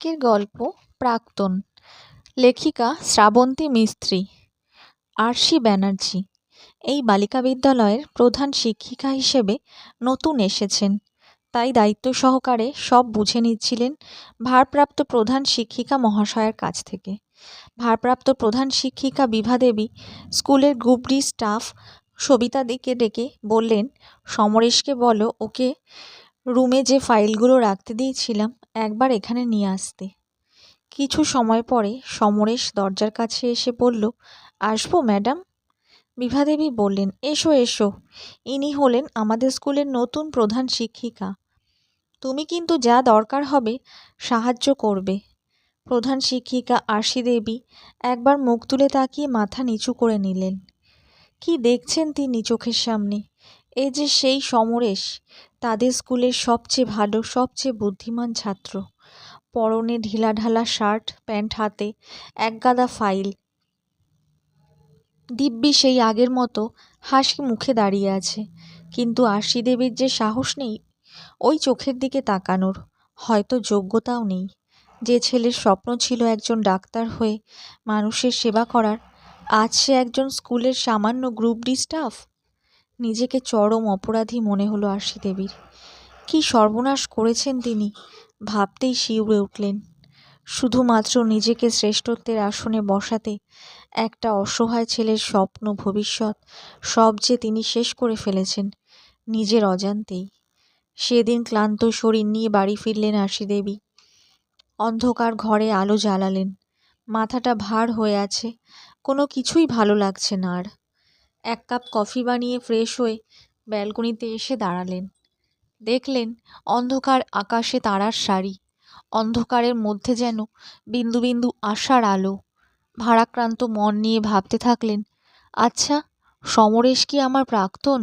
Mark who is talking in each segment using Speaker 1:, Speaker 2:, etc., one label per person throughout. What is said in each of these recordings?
Speaker 1: আজকের গল্প প্রাক্তন। লেখিকা শ্রাবন্তী মিস্ত্রি, আরশি ব্যানার্জি। এই বালিকা বিদ্যালয়ের প্রধান শিক্ষিকা হিসেবে নতুন এসেছেন। তাই দায়িত্ব সহকারে সব বুঝে নিচ্ছিলেন ভারপ্রাপ্ত প্রধান শিক্ষিকা মহাশয়ের কাছ থেকে। ভারপ্রাপ্ত প্রধান শিক্ষিকা বিভা দেবী স্কুলের গ্রুপ স্টাফ সবিতা সবিতাদিকে ডেকে বললেন, সমরেশকে বলো, ওকে রুমে যে ফাইলগুলো রাখতে দিয়েছিলাম একবার এখানে নিয়ে আসতে। কিছু সময় পরে সমরেশ দরজার কাছে এসে বলল, আসব, ম্যাডাম? বিভাদেবী বললেন, এসো এসো। ইনি হলেন আমাদের স্কুলের নতুন প্রধান শিক্ষিকা। তুমি কিন্তু যা দরকার হবে, সাহায্য করবে। প্রধান শিক্ষিকা আশি দেবী একবার মুখ তুলে তাকিয়ে মাথা নিচু করে নিলেন। কি দেখছেন তিনি চোখের সামনে? এ যে সেই সমরেশ তাদের স্কুলের সবচেয়ে ভালো, সবচেয়ে বুদ্ধিমান ছাত্র। পরনে ঢিলাঢালা শার্ট, প্যান্ট হাতে একগাদা ফাইল। দিব্যি সেই আগের মতো হাসি মুখে দাঁড়িয়ে আছে। কিন্তু আশি দেবীর যে সাহস নেই, ওই চোখের দিকে তাকানোর। হয়তো যোগ্যতাও নেই। যে ছেলের স্বপ্ন ছিল একজন ডাক্তার হয়ে মানুষের সেবা করার, আজ সে একজন স্কুলের সামান্য গ্রুপ ডি স্টাফ? নিজেকে চরম অপরাধী মনে হলো আশি দেবীর কী সর্বনাশ করেছেন তিনি, ভাবতেই শিউরে উঠলেন। শুধুমাত্র নিজেকে শ্রেষ্ঠত্বের আসনে বসাতে একটা অসহায় ছেলের স্বপ্ন ভবিষ্যৎ সব যে তিনি শেষ করে ফেলেছেন, নিজের অজান্তেই। সেদিন ক্লান্ত শরীর নিয়ে বাড়ি ফিরলেন আশি দেবী অন্ধকার ঘরে আলো জ্বালালেন। মাথাটা ভার হয়ে আছে, কোনো কিছুই ভালো লাগছে না আর। এক কাপ কফি বানিয়ে ফ্রেশ হয়ে ব্যালকনিতে এসে দাঁড়ালেন। দেখলেন অন্ধকার আকাশে তারার শাড়ি অন্ধকারের মধ্যে যেন বিন্দু বিন্দু আশার আলো। ভারাক্রান্ত মন নিয়ে ভাবতে থাকলেন আচ্ছা সমরেশ কি আমার প্রাক্তন?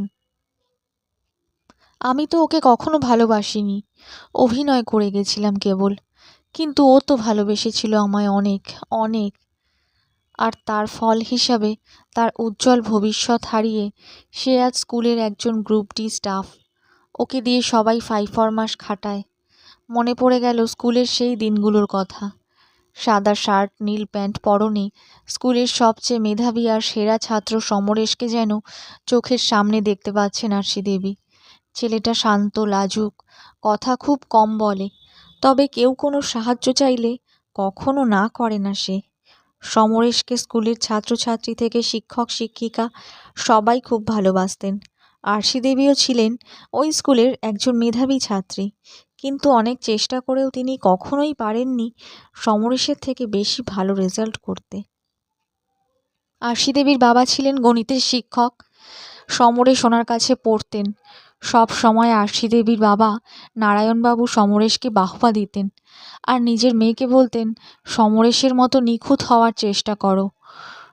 Speaker 1: আমি তো ওকে কখনো ভালোবাসিনি। অভিনয় করে গেছিলাম কেবল। কিন্তু ও তো ভালোবেসেছিল আমায় অনেক অনেক। আর তার ফল হিসাবে তার উজ্জ্বল ভবিষ্যৎ হারিয়ে সে আজ স্কুলের একজন গ্রুপ ডি স্টাফ। ওকে দিয়ে সবাই ফাইভ ফরমাস খাটায়। মনে পড়ে গেল স্কুলের সেই দিনগুলোর কথা। সাদা শার্ট, নীল প্যান্ট পরনে স্কুলের সবচেয়ে মেধাবী আর সেরা ছাত্র সমরেশকে যেন চোখের সামনে দেখতে পাচ্ছেন আরশি দেবী। ছেলেটা শান্ত, লাজুক, কথা খুব কম বলে। তবে কেউ কোনো সাহায্য চাইলে কখনো না করে না সে। সমরেশকে স্কুলের ছাত্রছাত্রী থেকে শিক্ষক, শিক্ষিকা সবাই খুব ভালোবাসতেন। আরশি দেবীও ছিলেন ওই স্কুলের একজন মেধাবী ছাত্রী। কিন্তু অনেক চেষ্টা করেও তিনি কখনোই পারেননি সমরেশের থেকে বেশি ভালো রেজাল্ট করতে। আরশি দেবীর বাবা ছিলেন গণিতের শিক্ষক। সমরেশ ওনার কাছে পড়তেন। সব সময় আরশি দেবীর বাবা নারায়ণবাবু সমরেশকে বাহবা দিতেন আর নিজের মেয়েকে বলতেন, সমরেশের মতো নিখুঁত হওয়ার চেষ্টা করো।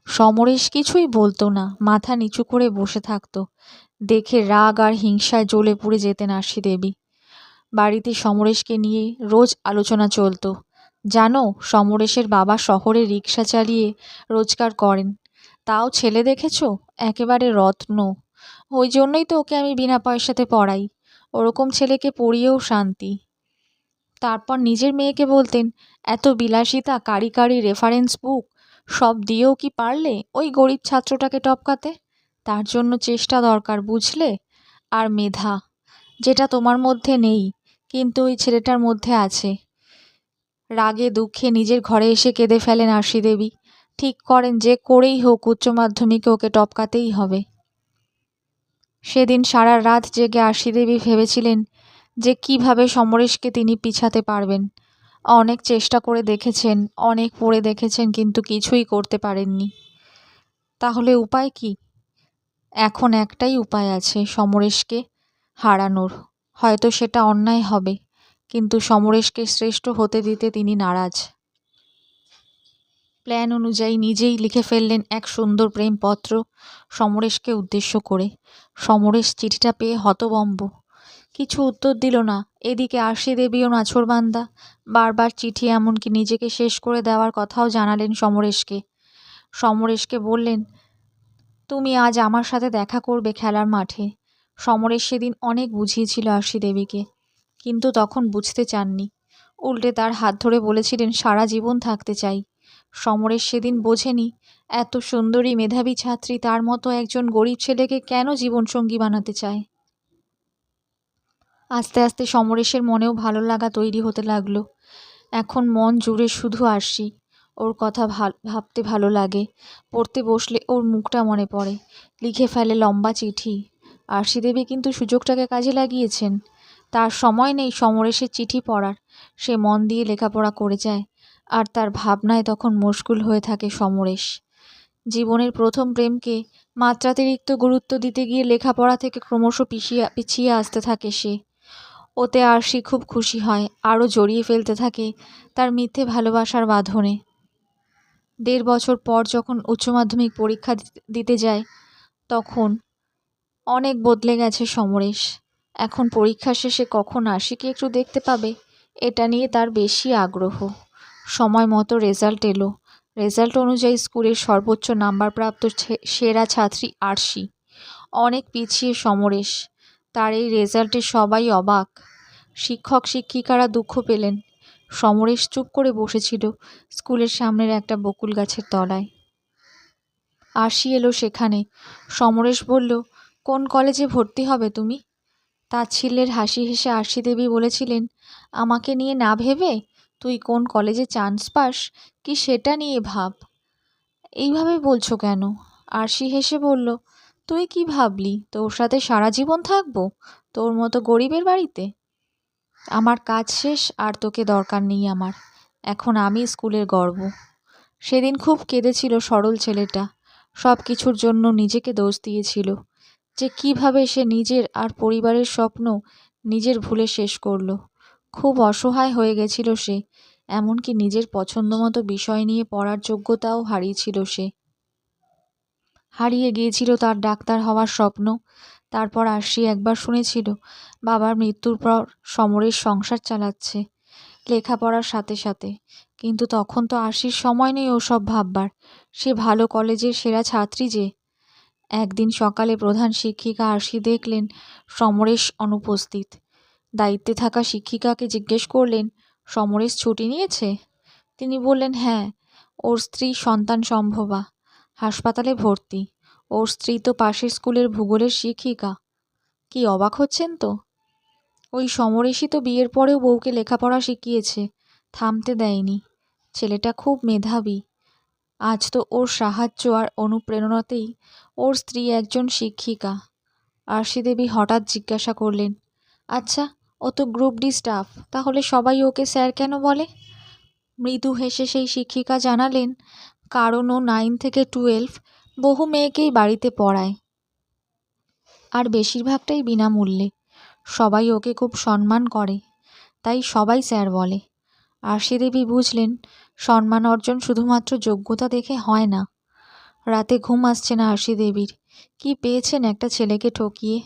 Speaker 1: সমরেশ কিছুই বলতো না, মাথা নিচু করে বসে থাকতো। দেখে রাগ আর হিংসায় জ্বলে পুড়ে যেতেন আরশি দেবী বাড়িতে সমরেশকে নিয়ে রোজ আলোচনা চলতো। জানো, সমরেশের বাবা শহরে রিক্সা চালিয়ে রোজগার করেন। তাও ছেলে দেখেছ? একেবারে রত্ন। ওই জন্যই তো ওকে আমি বিনা পয়সাতে পড়াই। ওরকম ছেলেকে পড়িয়েও শান্তি। তারপর নিজের মেয়েকে বলতেন, এত বিলাসিতা, কারি কারি রেফারেন্স বুক সব দিয়েও কি পারলে ওই গরিব ছাত্রটাকে টপকাতে? তার জন্য চেষ্টা দরকার, বুঝলে? আর মেধা, যেটা তোমার মধ্যে নেই, কিন্তু ওই ছেলেটার মধ্যে আছে। রাগে দুঃখে নিজের ঘরে এসে কেঁদে ফেলেন আরশি দেবী ঠিক করেন যে করেই হোক, উচ্চ মাধ্যমিকে ওকে টপকাতেই হবে। সেদিন সারা রাত জেগে আশিদেবী ভেবেছিলেন যে কীভাবে সমরেশকে তিনি পিছাতে পারবেন। অনেক চেষ্টা করে দেখেছেন, অনেক পড়ে দেখেছেন, কিন্তু কিছুই করতে পারেননি। তাহলে উপায় কি? এখন একটাই উপায় আছে সমরেশকে হারানোর। হয়তো সেটা অন্যায় হবে, কিন্তু সমরেশকে শ্রেষ্ঠ হতে দিতে তিনি নারাজ। প্ল্যান অনুযায়ী নিজেই লিখে ফেললেন এক সুন্দর প্রেমপত্র সমরেশকে উদ্দেশ্য করে। সমরেশ চিঠিটা পেয়ে হতবম্ব। কিছু উত্তর দিল না। এদিকে আরশি দেবীও নাছরবান্দা বারবার চিঠি এমনকি নিজেকে শেষ করে দেওয়ার কথাও জানালেন সমরেশকে। সমরেশকে বললেন, তুমি আজ আমার সাথে দেখা করবে খেলার মাঠে। সমরেশ সেদিন অনেক বুঝিয়েছিল আরশি দেবীকে, কিন্তু তখন বুঝতে চাননি। উল্টে তার হাত ধরে বলেছিলেন, সারা জীবন থাকতে চাই। সমরেশ সেদিন বোঝেনি, এত সুন্দরী মেধাবী ছাত্রী তার মতো একজন গরিব ছেলেকে কেন জীবনসঙ্গী বানাতে চায়? আস্তে আস্তে সমরেশের মনেও ভালো লাগা তৈরি হতে লাগল। এখন মন জুড়ে শুধু আরশি ওর কথা ভাবতে ভালো লাগে, পড়তে বসলে ওর মুখটা মনে পড়ে, লিখে ফেলে লম্বা চিঠি। আরশি দেবী কিন্তু সুযোগটাকে কাজে লাগিয়েছেন। তার সময় নেই সমরেশের চিঠি পড়ার, সে মন দিয়ে লেখাপড়া করে যায় আর তার ভাবনায় তখন মুশকুল হয়ে থাকে সমরেশ। জীবনের প্রথম প্রেমকে মাত্রাতিরিক্ত গুরুত্ব দিতে গিয়ে লেখাপড়া থেকে ক্রমশ পিছিয়ে পিছিয়ে আসতে থাকে সে। ওতে আরশি খুব খুশি হয়, আরও জড়িয়ে ফেলতে থাকে তার মিথ্যে ভালোবাসার বাঁধনে। দেড় বছর পর যখন উচ্চ মাধ্যমিক পরীক্ষা দিতে যায়, তখন অনেক বদলে গেছে সমরেশ। এখন পরীক্ষা শেষে কখন আশিকে একটু দেখতে পাবে, এটা নিয়ে তার বেশি আগ্রহ। সময় মতো রেজাল্ট এলো। রেজাল্ট অনুযায়ী স্কুলের সর্বোচ্চ নাম্বার প্রাপ্ত সেরা ছাত্রী আরশি। অনেক পিছিয়ে সমরেশ। তার এই রেজাল্টে সবাই অবাক। শিক্ষক, শিক্ষিকারা দুঃখ পেলেন। সমরেশ চুপ করে বসেছিল স্কুলের সামনের একটা বকুল গাছের তলায়। আরশি এলো সেখানে। সমরেশ বলল, কোন কলেজে ভর্তি হবে তুমি? তাচ্ছিল্যের হাসি হেসে আরশি দেবী বলেছিলেন, আমাকে নিয়ে না ভেবে তুই কোন কলেজে চান্স পাস, কি সেটা নিয়ে ভাব। এইভাবে বলছো কেন? আরশি হেসে বলল, তুই কি ভাবলি? তোর সাথে সারা জীবন থাকব? তোর মতো গরিবের বাড়িতে? আমার কাজ শেষ, আর তোকে দরকার নেই আমার। এখন আমি স্কুলের গর্ব। সেদিন খুব কেঁদেছিল সরল ছেলেটা। সব কিছুর জন্য নিজেকে দোষ দিয়েছিল। যে কীভাবে সে নিজের আর পরিবারের স্বপ্ন নিজের ভুলে শেষ করল। খুব অসহায় হয়ে গেছিল সে, এমনকি নিজের পছন্দমতো বিষয় নিয়ে পড়ার যোগ্যতাও হারিয়েছিল সে। হারিয়ে গিয়েছিল তার ডাক্তার হওয়ার স্বপ্ন, তারপর আরশি একবার শুনেছিল, বাবার মৃত্যুর পর সমরেশ সংসার চালাচ্ছে, লেখাপড়ার সাথে সাথে। কিন্তু তখন তো আরশির সময় নেই ওসব ভাববার। সে ভালো কলেজের সেরা ছাত্রী যে। একদিন সকালে প্রধান শিক্ষিকা আরশি দেখলেন সমরেশ অনুপস্থিত। দায়িত্বে থাকা শিক্ষিকাকে জিজ্ঞেস করলেন, সমরেশ ছুটি নিয়েছে? তিনি বললেন হ্যাঁ ওর স্ত্রী সন্তান সম্ভবা, হাসপাতালে ভর্তি, ওর স্ত্রী তো পাশের স্কুলের ভূগোলের শিক্ষিকা। কি অবাক হচ্ছেন তো? ওই সমরেশই তো বিয়ের পরেও বউকে লেখাপড়া শিখিয়েছে, থামতে দেয়নি, ছেলেটা খুব মেধাবী। আজ তো ওর সাহায্য আর অনুপ্রেরণাতেই ওর স্ত্রী একজন শিক্ষিকা। আরশি দেবী হঠাৎ জিজ্ঞাসা করলেন আচ্ছা ও তো গ্রুপ ডি স্টাফ, তাহলে সবাই ওকে স্যার কেন বলে? মৃদু হেসে সেই শিক্ষিকা জানালেন, কারণ ও নাইন থেকে টুয়েলভ বহু মেয়েকেই বাড়িতে পড়ায়। আর বেশিরভাগটাই বিনামূল্যে। সবাই ওকে খুব সম্মান করে, তাই সবাই স্যার বলে। আরশি দেবী বুঝলেন, সম্মান অর্জন শুধুমাত্র যোগ্যতা দেখে হয় না। রাতে ঘুম আসছে না আরশি দেবীর। কি পেয়েছেন একটা ছেলেকে ঠকিয়ে?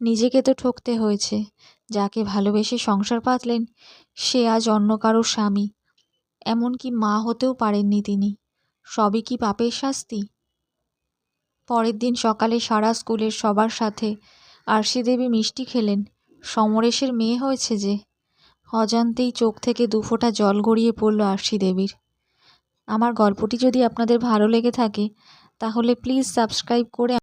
Speaker 1: নিজেকে তো ঠকতে হয়েছে। যাকে ভালোবেসে সংসার পাতলেন, সে আজ অন্য কারোর স্বামী। এমনকি মা হতেও পারেননি তিনি। সবই কি পাপের শাস্তি? পরের দিন সকালে সারা স্কুলের সবার সাথে আরশি দেবী মিষ্টি খেলেন। সমরেশের মেয়ে হয়েছে যে। অজান্তেই চোখ থেকে দুফোঁটা জল গড়িয়ে পড়ল আরশি দেবীর আমার গল্পটি যদি আপনাদের ভালো লেগে থাকে, তাহলে প্লিজ সাবস্ক্রাইব করে